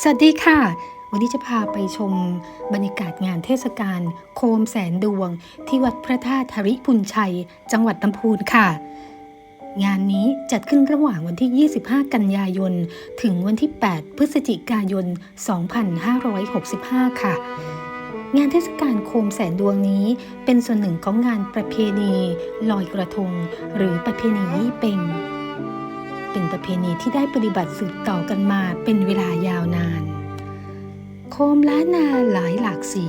สวัสดีค่ะ วันนี้จะพาไปชมบรรยากาศงานเทศกาลโคมแสนดวง ที่วัดพระธาตุธริพุนชัย จังหวัดลำพูนค่ะ งานนี้จัดขึ้นระหว่างวันที่ 25 กันยายน ถึงวันที่ 8 พฤศจิกายน 2565 ค่ะงานเทศกาลโคมแสนดวงนี้เป็นส่วนหนึ่งของงานประเพณี ลอยกระทง หรือประเพณียี่เปง เป็นประเพณีที่ได้ปฏิบัติสืบต่อกันมาเป็นเวลายาวนาน โคมล้านนาหลายหลากสี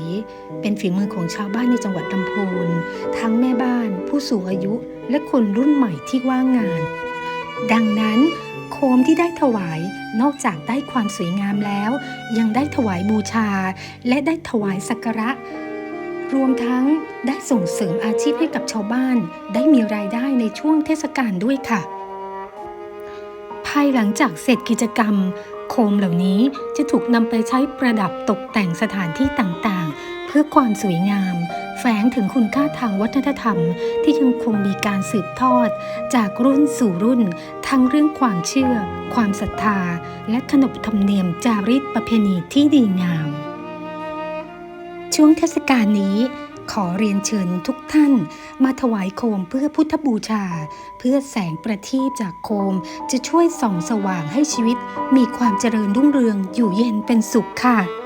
เป็นฝีมือของชาวบ้านในจังหวัดลำพูน ทั้งแม่บ้าน ผู้สูงอายุ และคนรุ่นใหม่ที่ว่างงาน ดังนั้น โคมที่ได้ถวายนอกจากได้ความสวยงามแล้ว ยังได้ถวายบูชา และได้ถวายสักการะรวมทั้งได้ส่งเสริมอาชีพให้กับชาวบ้าน ได้มีรายได้ในช่วงเทศกาลด้วยค่ะ ภายหลังจากเสร็จกิจกรรม โคมเหล่านี้จะถูกนำไปใช้ประดับตกแต่งสถานที่ต่างๆ เพื่อความสวยงาม แฝงถึงคุณค่าทางวัฒนธรรม ที่ยังคงมีการสืบทอด จากรุ่นสู่รุ่น ทั้งเรื่องความเชื่อ ความศรัทธา และขนบธรรมเนียมจารีตประเพณีที่ดีงาม ช่วงเทศกาลนี้ ขอเรียนเชิญทุกท่านมาถวายโคมเพื่อพุทธบูชา เพื่อแสงประทีปจากโคมจะช่วยส่องสว่างให้ชีวิต มีความเจริญรุ่งเรืองอยู่เย็นเป็นสุขค่ะ